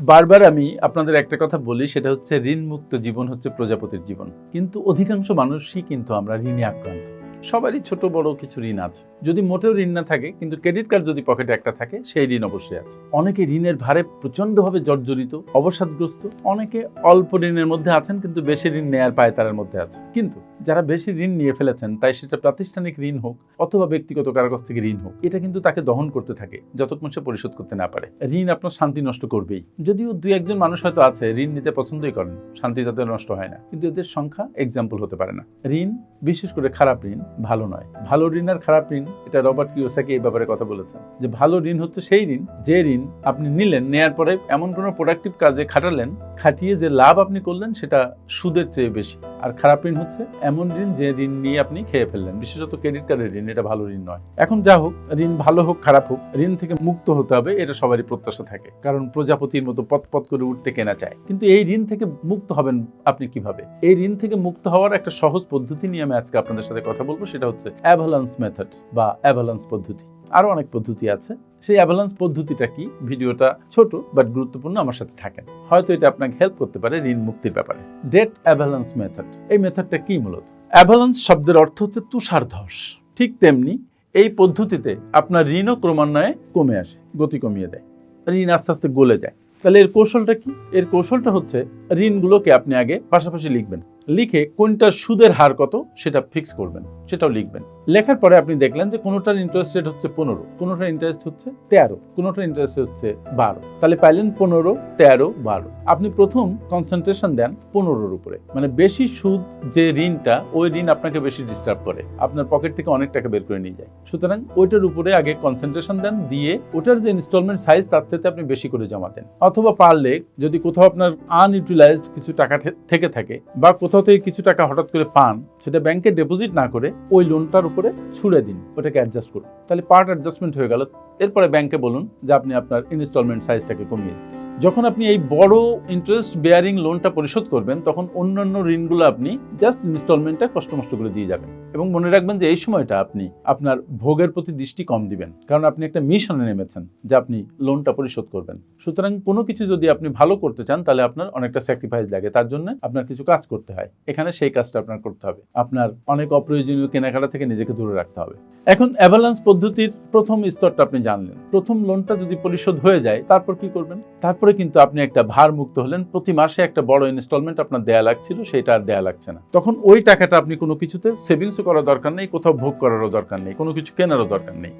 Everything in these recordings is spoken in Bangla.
বারবার আমি আপনাদের একটা কথা বলি, সেটা হচ্ছে ঋণ মুক্ত জীবন হচ্ছে প্রজাপতির জীবন। কিন্তু অধিকাংশ মানুষই কিন্তু আমরা ঋণে আক্রান্ত। সবারই ছোট, বড় কিছু ঋণ আছে। যদি মোটেও ঋণ না থাকে, কিন্তু ক্রেডিট কার্ড যদি পকেটে একটা থাকে, সেই ঋণ অবশ্যই আছে। অনেকে ঋণের ভারে প্রচন্ডভাবে জর্জরিত, অবসাদগ্রস্ত, অনেকে অল্প ঋণের মধ্যে আছেন, কিন্তু বেশি ঋণ নেয়ার পায় তার মধ্যে আছে। কিন্তু যারা বেশি ঋণ নিয়ে ফেলেছেন, তাই সেটা প্রাতিষ্ঠানিক ঋণ হোক অথবা ব্যক্তিগত কারও কাছ থেকে ঋণ হোক, এটা কিন্তু তাকে দহন করতে থাকে, যতক্ষণ সে পরিশোধ করতে না পারে। ঋণ আপনার শান্তি নষ্ট করবেই। যদিও দুই একজন মানুষ হয়তো আছে, ঋণ নিতে পছন্দই করেন, শান্তি তাদের নষ্ট হয় না। কিন্তু এদের সংখ্যা এক্সাম্পল হতে পারে না। ঋণ, বিশেষ করে খারাপ ঋণ, ভালো নয়। ভালো ঋণ আর খারাপ ঋণ, এটা রবার্ট কিওসাকি এই ব্যাপারে কথা বলেছেন, যে ভালো ঋণ হচ্ছে সেই ঋণ, যে ঋণ আপনি নিলেন, নেয়ার পরে এমন কোনো প্রোডাক্টিভ কাজে খাটালেন, খাটিয়ে যে লাভ আপনি করলেন, সেটা সুদের চেয়ে বেশি। আর খারাপ ঋণ হচ্ছে এমন ঋণ যে ঋণ নিয়ে আপনি খেয়ে ফেললেন। বিশেষত ক্রেডিট কার্ডের ঋণ, এটা ভালো ঋণ নয়। এখন যা হোক, ঋণ ভালো হোক, খারাপ হোক, ঋণ থেকে মুক্ত হতে হবে, এটা সবারই প্রত্যাশা থাকে। কারণ প্রজাপতির মতো পথ করে উঠতে কেনা চায়। কিন্তু এই ঋণ থেকে মুক্ত হবেন আপনি কীভাবে? এই ঋণ থেকে মুক্ত হওয়ার একটা সহজ পদ্ধতি নিয়ে আমি আজকে আপনাদের সাথে কথা বলব, সেটা হচ্ছে অ্যাভালান্স মেথড বা অ্যাভালান্স পদ্ধতি। আরও অনেক পদ্ধতি আছে। সেই অ্যাভালান্স পদ্ধতিটা কি? ভিডিওটা ছোট বাট গুরুত্বপূর্ণ আমার সাথে থাকেন। হয়তো এটা আপনাকে হেল্প করতে পারে ঋণ মুক্তির ব্যাপারে। ডেট অ্যাভালান্স মেথড এই মেথডটা কি মূলত? অ্যাভালান্স শব্দের অর্থ হচ্ছে তুষার ধস। ঠিক তেমনি এই পদ্ধতিতে আপনার ঋণও ক্রমান্বয়ে কমে আসে, গতি কমিয়ে দেয়। ঋণ আস্তে আস্তে গলে যায়। তাহলে এর কৌশলটা কি? এর কৌশলটা হচ্ছে ঋণগুলোকে আপনি আগে পাশাপাশি লিখবেন। লিখে কোনটার সুদের হার কত সেটা ফিক্স করবেন, সেটাও লিখবেন। লেখার পরে আপনি দেখলেন যে কোনোটার ইন্টারেস্ট রেট হচ্ছে পনেরো, কোনোটার ইন্টারেস্ট হচ্ছে তেরো, কোনোটার ইন্টারেস্ট হচ্ছে বারো। তাহলে পাইলেন পনেরো, তেরো, বারো। আপনি প্রথম কনসেন্ট্রেশন দেন পনেরোর উপরে। মানে বেশি সুদ যে ঋণটা, ওই ঋণ আপনাকে বেশি ডিস্টার্ব করে। আপনার পকেট থেকে অনেক টাকা বের করে নিয়ে যায়। সুতরাং ওইটার উপরে আগে কনসেন্ট্রেশন দেন, দিয়ে ওটার যে ইনস্টলমেন্ট সাইজ তার থেকে আপনি বেশি করে জমা দেন। অথবা পারলে যদি কোথাও আপনার আনইউটিলাইজড কিছু টাকা থেকে থাকে, বা কোথাও থেকে কিছু টাকা হঠাৎ করে পান, সেটা ব্যাংকে ডিপোজিট না করে ওই লোনটার উপরে ছুড়ে দিন, ওটাকে অ্যাডজাস্ট করুন তাহলে পার্ট অ্যাডজাস্টমেন্ট হয়ে গেল এরপরে ব্যাংকে বলুন যে আপনি আপনার ইনস্টলমেন্ট সাইজটাকে কমিয়ে দিন। যখন আপনি এই বড় ইন্টারেস্ট বেয়ারিং লোনটা পরিশোধ করবেন, তখন অন্যান্য ঋণগুলো আপনি জাস্ট ইনস্টলমেন্টটা কষ্ট মষ্ট করে দিয়ে যাবেন। এবং মনে রাখবেন যে এই সময়টা আপনি আপনার ভোগের প্রতি দৃষ্টি কম দিবেন। কারণ আপনি একটা মিশনে নেমেছেন যে আপনি লোনটা পরিশোধ করবেন। সুতরাং কোনো কিছু যদি আপনি ভালো করতে চান, তাহলে আপনার অনেকটা স্যাক্রিফাইস লাগে। তার জন্য আপনার কিছু কাজ করতে হয়। এখানে সেই কাজটা আপনার করতে হবে। আপনার অনেক অপ্রয়োজনীয় কেনাকাটা থেকে নিজেকে দূরে রাখতে হবে। এখন অ্যাভালান্স পদ্ধতির প্রথম স্তরটা আপনি জানলেন। প্রথম লোনটা যদি পরিশোধ হয়ে যায়, তারপর কি করবেন? তারপরে কিন্তু আপনি একটা ভার মুক্ত হলেন। প্রতি মাসে একটা বড় ইনস্টলমেন্ট আপনার দেয়া লাগছিল, সেটা আর দেয়া লাগছে না। তখন ওই টাকাটা আপনি কোনো কিছুতে সেভিংসও করার দরকার নেই, কোথাও ভোগ করারও দরকার নেই, কোনো কিছু কেনারও দরকার নেই।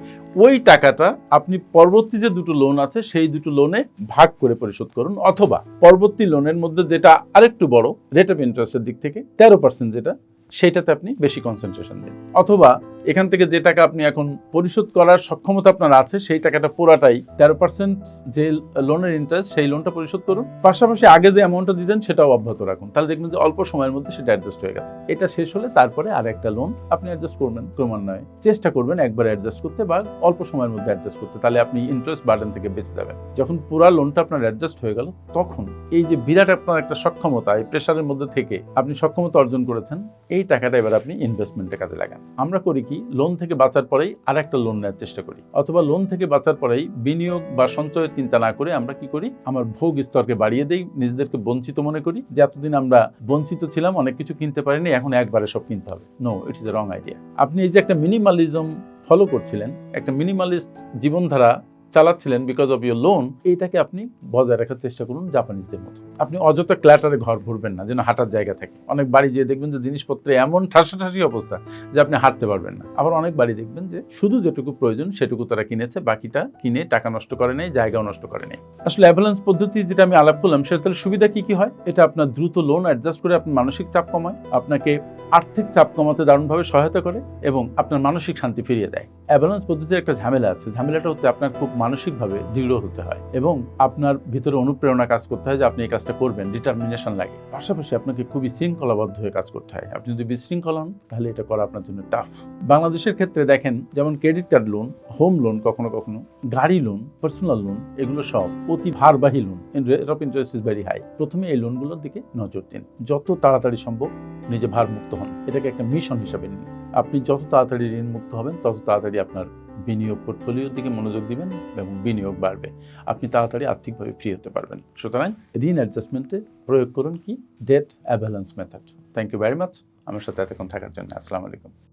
ওই টাকাটা আপনি পরবর্তী যে দুটো লোন আছে, সেই দুটো লোনে ভাগ করে পরিশোধ করুন, অথবা পরবর্তী লোনের মধ্যে যেটা আরেকটু বড় রেট অফ ইন্টারেস্টের দিক থেকে তেরো পার্সেন্ট যেটা, সেটাতে আপনি বেশি কনসেন্ট্রেশন দিন। অথবা এখান থেকে যে টাকা আপনি এখন পরিশোধ করার সক্ষমতা আপনার আছে, সেই টাকাটা পুরাটাই তেরো পার্সেন্ট যে লোনের ইন্টারেস্ট সেই লোনটা পরিশোধ করুন। পাশাপাশি আগে যে অ্যামাউন্টটা দিতেন, সেটাও অব্যাহত রাখুন। তাহলে দেখবেন যে অল্প সময়ের মধ্যে সেটা অ্যাডজাস্ট হয়ে গেছে। এটা শেষ হলে তারপরে আর একটা লোন আপনি অ্যাডজাস্ট করবেন ক্রমান্বয়ে। চেষ্টা করবেন একবার অ্যাডজাস্ট করতে বা অল্প সময়ের মধ্যে অ্যাডজাস্ট করতে। তাহলে আপনি ইন্টারেস্ট বার্ডেন থেকে বেঁচে যাবেন। যখন পুরা লোনটা আপনার অ্যাডজাস্ট হয়ে গেল, তখন এই যে বিরাট আপনার একটা সক্ষমতা, এই প্রেশারের মধ্যে থেকে আপনি সক্ষমতা অর্জন করেছেন, এই টাকাটা এবার আপনি ইনভেস্টমেন্টে কাজে লাগান। আমরা করি কি লোন থেকে বাঁচার পরেই আর একটা লোন নেওয়ার চেষ্টা করি। অথবা লোন থেকে বাঁচার পরেই বিনিয়োগ বা সঞ্চয়ের চিন্তা না করে আমরা কি করি, আমার ভোগ স্তরকে বাড়িয়ে দেই, নিজেদেরকে বঞ্চিত মনে করি। যে এতদিন আমরা বঞ্চিত ছিলাম, অনেক কিছু কিনতে পারিনি, এখন একবারে সব কিনতে হবে। নো ইট ইস এ রং আইডিয়া আপনি এই যে একটা মিনিমালিজম ফলো করছিলেন, একটা মিনিমালিস্ট জীবনধারা চালাচ্ছিলেন বিকজ অফ ইউর লোন এইটাকে আপনি বজায় রাখার চেষ্টা করুন জাপানিজদের মতো। আপনি অযথা ক্ল্যাটারে ঘর ভরবেন না, যেন হাঁটার জায়গা থাকে। অনেক বাড়ি যেয়ে দেখবেন যে জিনিসপত্রে এমন ঠাসাঠাসি অবস্থা যে আপনি হাঁটতে পারবেন না। আবার অনেক বাড়ি দেখবেন যে শুধু যেটুকু প্রয়োজন সেটুকু তারা কিনেছে, বাকিটা কিনে টাকা নষ্ট করে নেই জায়গাও নষ্ট করে নেই আসলে অ্যাভালান্স পদ্ধতি যেটা আমি আলাপ করলাম সেটা তাহলে সুবিধা কি কি হয়? এটা আপনার দ্রুত লোন অ্যাডজাস্ট করে আপনার মানসিক চাপ কমায়, আপনাকে আর্থিক চাপ কমাতে দারুণভাবে সহায়তা করে এবং আপনার মানসিক শান্তি ফিরিয়ে দেয়। অ্যাভালান্স পদ্ধতির একটা ঝামেলা আছে। ঝামেলাটা হচ্ছে আপনার খুব মানসিকভাবে দৃঢ় হতে হয় এবং আপনার ভিতরে অনুপ্রেরণা কাজ করতে হয় যে আপনি এই কাজটা করবেন ডিটারমিনেশন লাগে। পাশাপাশি আপনাকে খুবই শৃঙ্খলাবদ্ধ হয়ে কাজ করতে হয়। আপনি যদি বিশৃঙ্খল হন, তাহলে এটা করা আপনার জন্য টাফ বাংলাদেশের ক্ষেত্রে দেখেন, যেমন credit card loan home loan কখনো কখনো, গাড়ি লোন পার্সোনাল লোন এগুলো সব অতি ভারবাহী loan rate of interest is very high প্রথমে এই লোনগুলোর দিকে নজর দিন। যত তাড়াতাড়ি সম্ভব নিজে ভারমুক্ত হন, এটাকে একটা মিশন হিসাবে নিন। আপনি যত তাড়াতাড়ি ঋণ মুক্ত হবেন, তত তাড়াতাড়ি আপনার বিনিয়োগ পোর্টফোলিওর দিকে মনোযোগ দিবেন এবং বিনিয়োগ বাড়বে। আপনি তাড়াতাড়ি আর্থিকভাবে ফ্রি হতে পারবেন। সুতরাং ঋণ অ্যাডজাস্টমেন্টে প্রয়োগ করুন কি? Debt avalanche method thank you very much আমার সাথে এতক্ষণ থাকার জন্য। আসসালামু আলাইকুম।